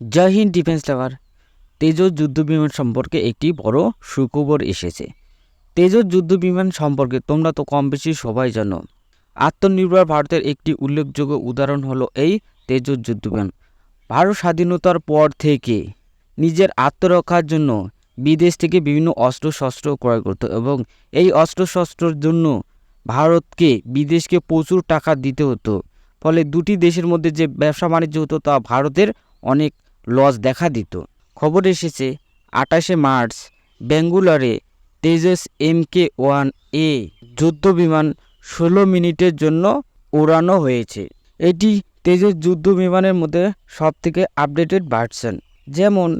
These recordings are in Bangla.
জয় হিন্দ ডিফেন্স লাভার তেজস যুদ্ধ বিমান সম্পর্কে একটি বড় সুখবর এসেছে। তেজস যুদ্ধ বিমান সম্পর্কে তোমরা তো কম বেশি সবাই জানো। আত্মনির্ভর ভারতের একটি উল্লেখযোগ্য উদাহরণ হলো এই তেজস যুদ্ধ বিমান। ভারত স্বাধীনতার পর থেকে নিজের আত্মরক্ষার জন্য বিদেশ থেকে বিভিন্ন অস্ত্র শস্ত্র ক্রয় করতো এবং এই অস্ত্র শস্ত্রের জন্য ভারতকে বিদেশকে প্রচুর টাকা দিতে হতো। ফলে দুটি দেশের মধ্যে যে ব্যবসা বাণিজ্য হতো তা ভারতের অনেক লস দেখা দিত। খবর এসেছে, আঠাশে March বেঙ্গুলারে Tejas M K one A যুদ্ধ বিমান ষোলো মিনিটের জন্য উড়ানো হয়েছে। এটি তেজস যুদ্ধ বিমানের মধ্যে সবথেকে আপডেটেড ভার্সন। যেমন,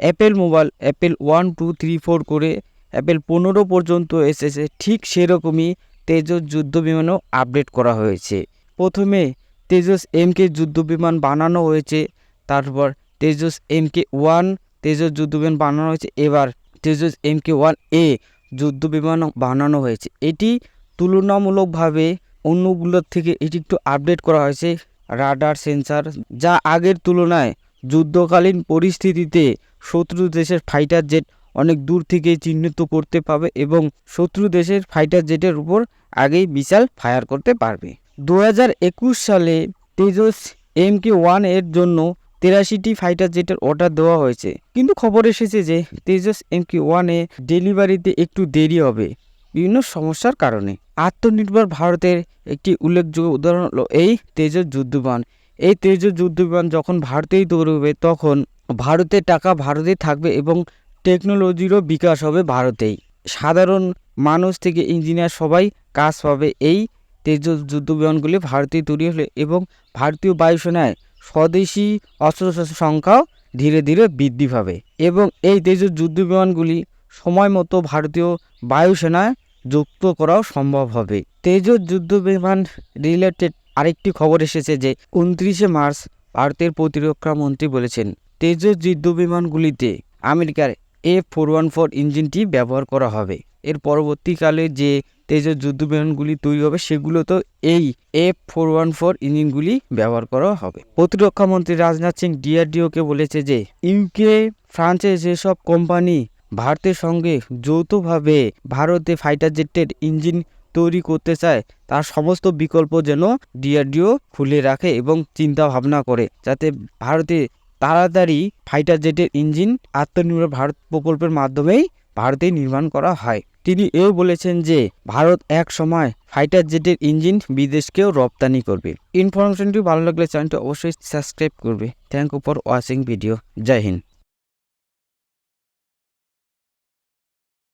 Apple mobile, Apple one, two, three, four করে অ্যাপেল পনেরো পর্যন্ত এসেছে, ঠিক সেরকমই তেজস যুদ্ধ বিমানও আপডেট করা হয়েছে। প্রথমে তেজস এম কে যুদ্ধ বিমান বানানো হয়েছে, তারপর Tejas M K one, Tejas যুদ্ধ বিমান বানানো হয়েছে এবার। Tejas M K one A যুদ্ধ বিমান বানানো হয়েছে। এটি তুলনামূলকভাবে অন্যগুলোর থেকে এটি একটু আপডেট করা হয়েছে রাডার সেন্সার যা আগের তুলনায় যুদ্ধকালীন পরিস্থিতিতে শত্রু দেশের ফাইটার জেট অনেক দূর থেকে চিহ্নিত করতে পাবে এবং শত্রু দেশের ফাইটার জেটের উপর আগেই বিশাল ফায়ার করতে পারবে। দু হাজার একুশ সালে তেজস এম কে ওয়ানের জন্য তেরাশিটি ফাইটার জেটের অর্ডার দেওয়া হয়েছে। কিন্তু খবর এসেছে যে তেজস এম কে ওয়ানে ডেলিভারিতে একটু দেরি হবে বিভিন্ন সমস্যার কারণে। আত্মনির্ভর ভারতের একটি উল্লেখযোগ্য উদাহরণ হলো এই তেজস যুদ্ধবিমান। এই তেজস যুদ্ধবিমান যখন ভারতেই তৈরি হবে তখন ভারতের টাকা ভারতেই থাকবে এবং টেকনোলজিরও বিকাশ হবে ভারতেই। সাধারণ মানুষ থেকে ইঞ্জিনিয়ার সবাই কাজ পাবে এই তেজস যুদ্ধবিমানগুলি ভারতীয় তৈরি হলে এবং ভারতীয় বায়ুসেনায় স্বদেশি অস্ত্রশস্ত্র সংখ্যাও ধীরে ধীরে বৃদ্ধি পাবে এবং এই তেজস যুদ্ধবিমানগুলি সময় মতো ভারতীয় বায়ুসেনায় যুক্ত করাও সম্ভব হবে। তেজস যুদ্ধ বিমান রিলেটেড আরেকটি খবর এসেছে যে উনত্রিশে মার্চ ভারতের প্রতিরক্ষা মন্ত্রী বলেছেন তেজস যুদ্ধ বিমানগুলিতে আমেরিকার এফ ফোর ওয়ান ফোর ইঞ্জিনটি ব্যবহার করা হবে। এর পরবর্তীকালে যে তেজস যুদ্ধ বিমানগুলি তৈরি হবে, সেগুলো তো এই এফ ফোর ওয়ান ফোর ইঞ্জিনগুলি ব্যবহার করা হবে। প্রতিরক্ষা মন্ত্রী রাজনাথ সিং ডিআরডিওকে বলেছে যে ইউকে ফ্রান্সের যেসব কোম্পানি ভারতের সঙ্গে যৌথভাবে ভারতে ফাইটার জেটের ইঞ্জিন তৈরি করতে চায়, তার সমস্ত বিকল্প যেন ডিআরডিও খুলে রাখে এবং চিন্তা ভাবনা করে, যাতে ভারতে তাড়াতাড়ি ফাইটার জেটের ইঞ্জিন আত্মনির্ভর ভারত প্রকল্পের মাধ্যমেই ভারতে নির্মাণ করা হয়। তিনি এও বলেছেন যে, ভারত এক সময় ফাইটার জেটের ইঞ্জিন বিদেশকেও রপ্তানি করবে। ইনফরমেশনটি ভালো লাগলে চ্যানেলটি অবশ্যই সাবস্ক্রাইব করবে। Thank you for watching video. Joy Hind.